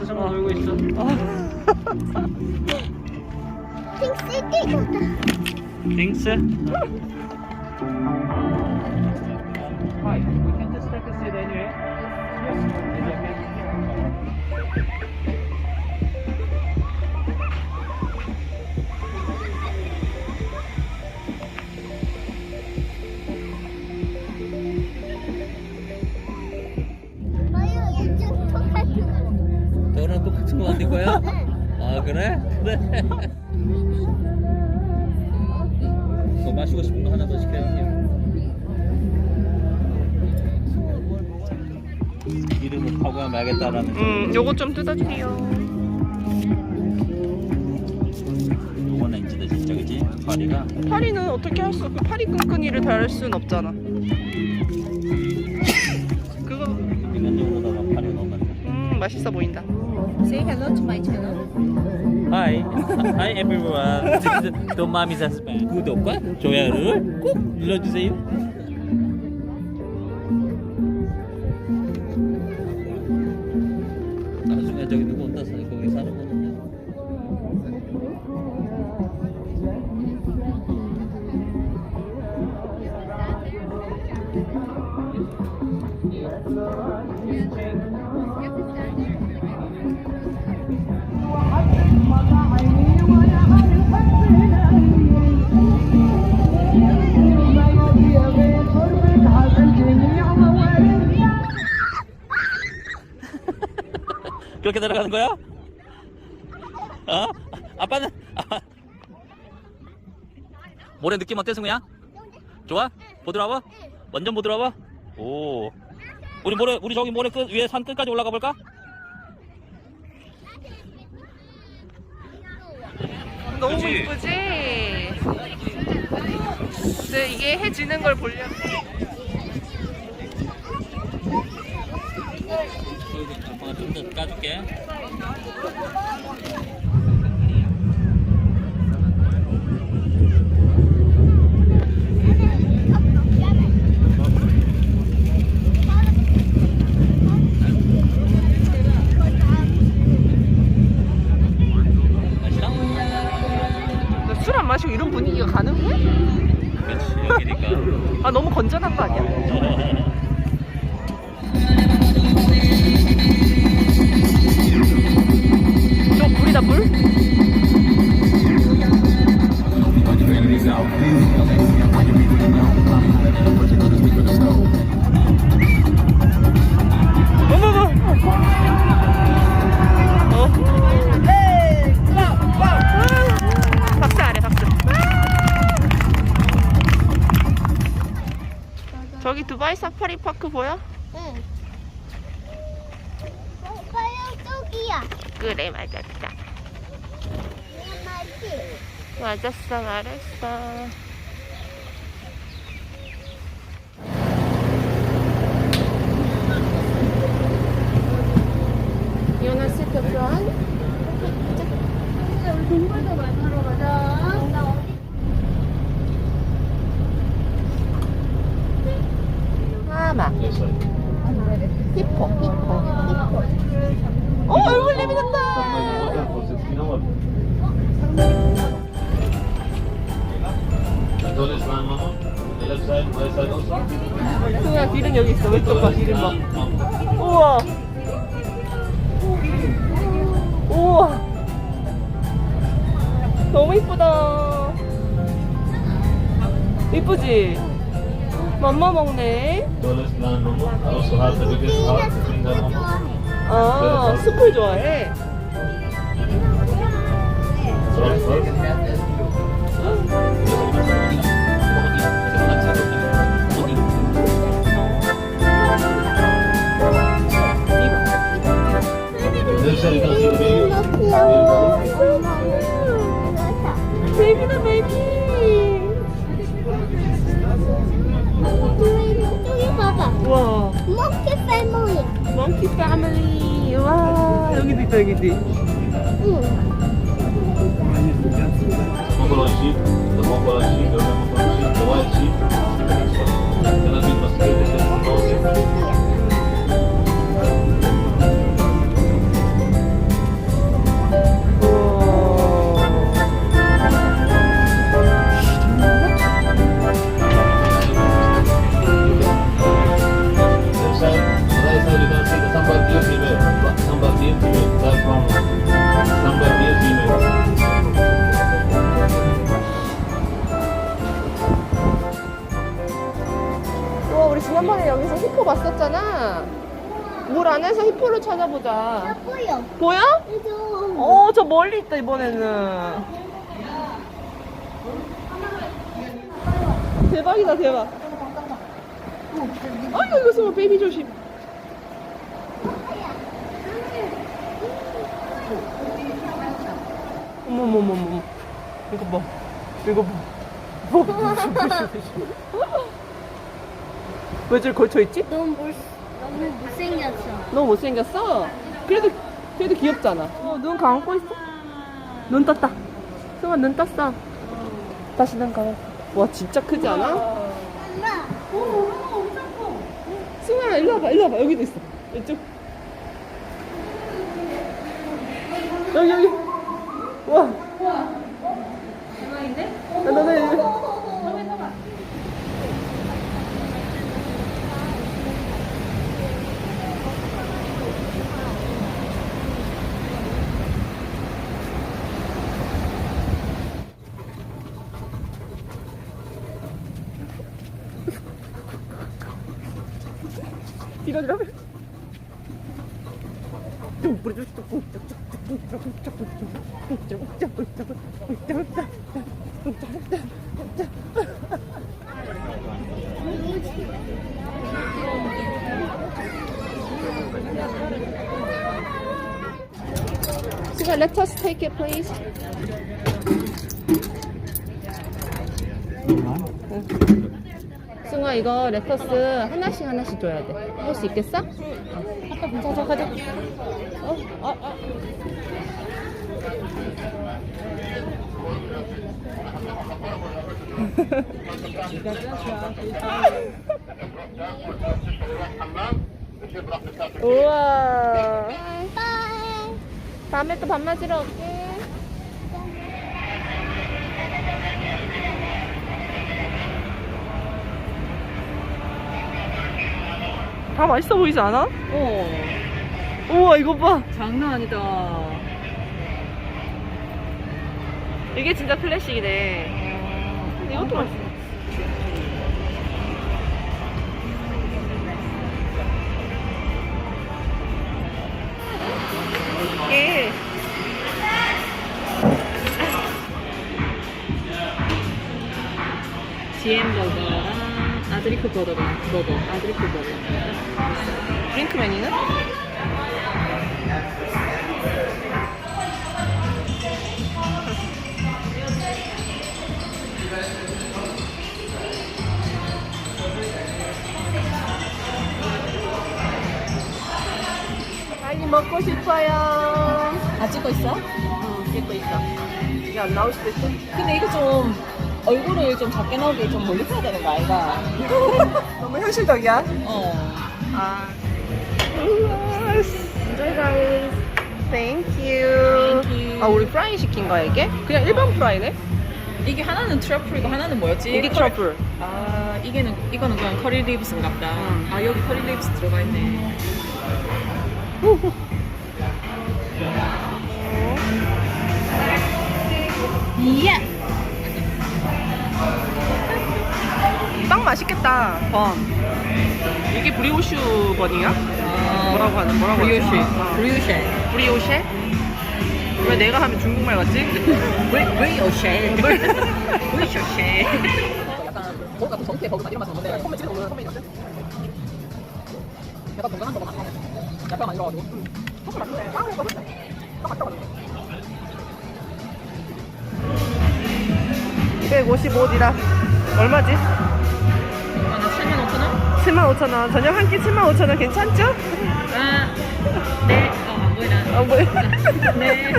어. 어, 어. 놀고 있어. 핑크 뛰고 띵스. 좀 뜯어주세요. 요거는 인지다 진짜 그지? 파리가. 파리는 어떻게 할 수, 그 파리 끈끈이를 달 수는 없잖아. 그거, 인간적으로다가 파리 넣으면. 음, 맛있어 보인다. Say hello to my channel. Hi, hi everyone. This is 도마미사 스파. 구독과 좋아요를 꼭 눌러주세요. 그렇게 들어가는 거야? 어? 아빠는 아. 모래 느낌 어때 승우야? 좋아? 부드러워? 완전 부드러워? 오. 우리 모래 우리 저기 모래 끝 위에 산 끝까지 올라가 볼까? 너무 그치? 이쁘지? 근데 이게 해 지는 걸 보려면 아빠가 좀 더 까줄게. 맞았어, 말했어. 왼쪽 봐. 우와. 우와. 너무 이쁘다. 이쁘지? 맘마 먹네. 아, 스쿨 좋아해? 패밀리. 와, 여기도 있다, 여기도. 응. Mongoloid sheep, the Mongoloid sheep, the Mongoloid sheep, the white sheep. 어, 저 멀리 있다, 이번에는. 대박이다, 대박. 아이고, 이거 숨어, 베이비 조심. 어머머머머. 이거 봐. 이거 봐. 왜 저기 걸쳐있지? 너무 못생겼어. 너무 못생겼어? 그래도, 그래도 귀엽잖아. 어, 눈 감고 있어. 눈 떴다. 승아, 눈 떴어. 다시 눈 감았어. 와, 진짜 크지 않아? 엄마. 승아, 일로 와봐, 일로 와봐. 여기도 있어. 이쪽. 여기, 여기. 와. 대박인데? 아, 너네. 뒤로 뒤로. So let us take it, please. 이거 레터스 하나씩 하나씩 줘야 돼. 할 수 있겠어? 가자 가자. 어, 어, 어. 우와. 빠이. 다음에 또 밥 맞으러 올게. 다 맛있어 보이지 않아? 어, 우와 이거 봐. 장난 아니다. 이게 진짜 클래식이네. 이것도 맛있어. 이게 GM 버거랑 아드리크 버거가 버거, 아드리크 버거. 드링크 메뉴는? 빨리 먹고 싶어요. 아 찍고 있어? 응, 찍고 있어. 이게 안 나올 수도 있어. 근데 이거 좀 얼굴을 좀 작게 나오게 좀 멀리 해야 되는 거 아이가? 너무 현실적이야. 어. 아. Guys. Thank you. Thank you. 아 우리 프라이 시킨 거야 이게? 그냥 일반 프라이네? 이게 하나는 트러플이고 하나는 뭐였지? 이게 커리- 트러플. 아 이게는 이거는 그냥 커리 립스인가 보다. 응. 아 여기 커리 립스 들어가 있네. 예. 빵 맛있겠다. 번. 이게 브리오슈 번이야? 뭐라고 하는 뭐라고 하지? 브리오시. 어. 브리오시. 브리오쉐? 왜 내가 하면 중국말 같지? 브리 브리오시. 브리오시. 약간 뭔가 좀 정태 버그만 이런 맛이 없는데 콤메 집에 오는 콤메이거든. 약간 건강한 버거 맛. 약간 많이 넣어가지고. 소스 맛있네. 빵 먹어 보자. 빵 맛있다. 255디라. 얼마지? 하나 7만 5천 원? 75,000원. 저녁 한 끼 75,000원 괜찮죠? 아, 네. 어, 안 보이나? 어, 뭐야? 네.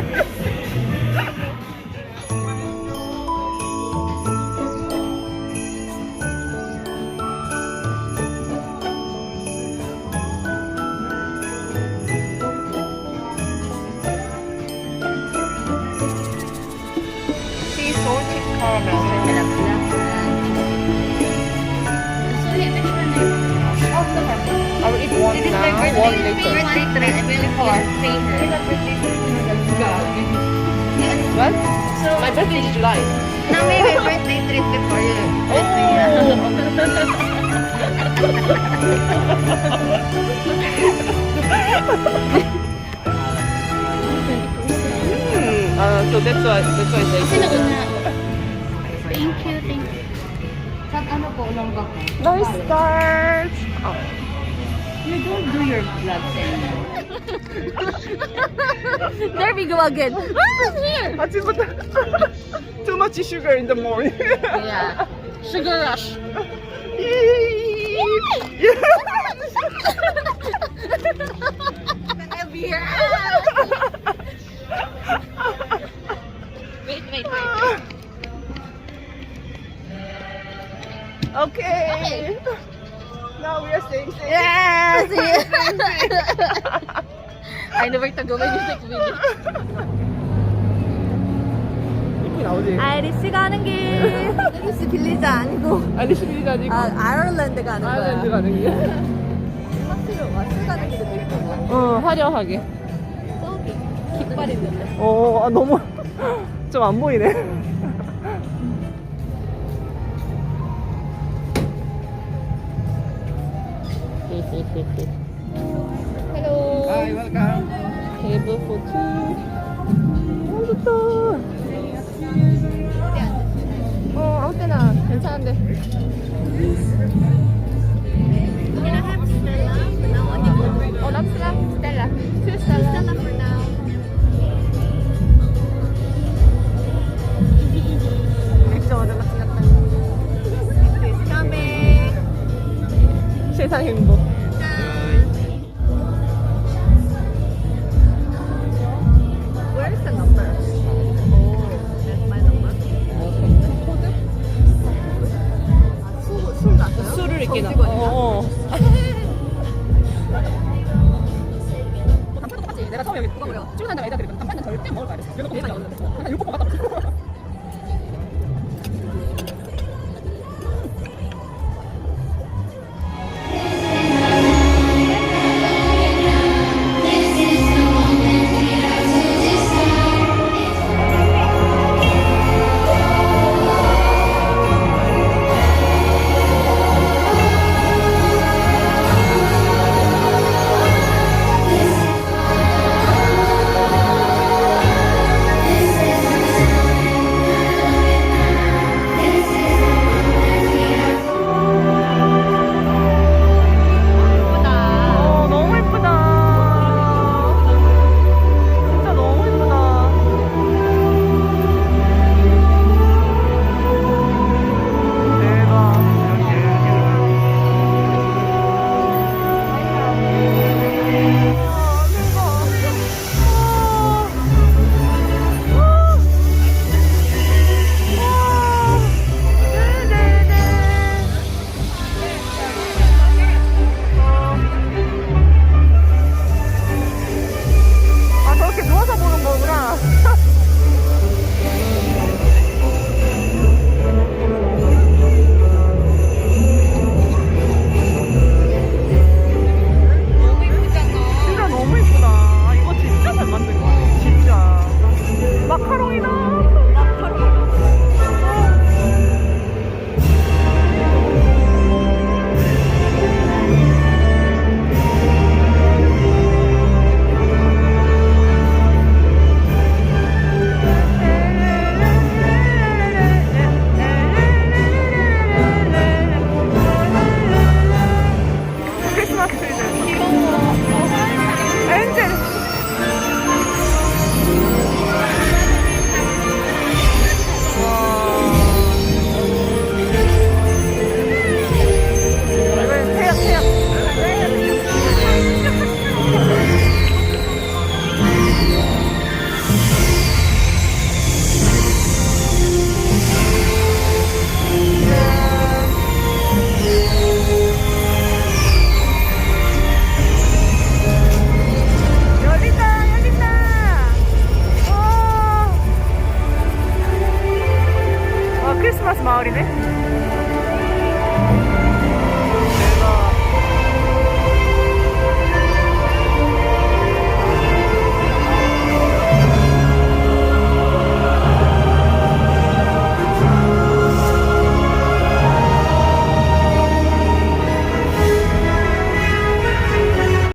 What? So, my birthday is July. No, maybe birthday treat before you. mm, uh, so that's why that's why. Thank you, thank you. Saan ano Stars! Oh. You don't do your vlogs anymore. there we go again. Ah, here. That's it, Too much sugar in the morning. Yeah. Sugar rush. Wait, wait, wait. Ah. okay. Now we are saying saying. Yes! I never to go music video. 이렇게 나오지. 아이리시 가는 길. 아이리시 빌리자 아니고 아리시 빌리가 아니고 아 아일랜드 가는 거야. 아일랜드 가는 길. 마시 가는 길도 있고 어 화려하게. 저기 깃발 있는데. 어 아, 너무 좀 안 보이네. 헬로. Hi, welcome. Table for two. 너무 좋다. 어, 아무 때나 괜찮은데. 어, 랍스라, 스텔라. 투 스텔라. 얻어 마시겠다. 세상 행복.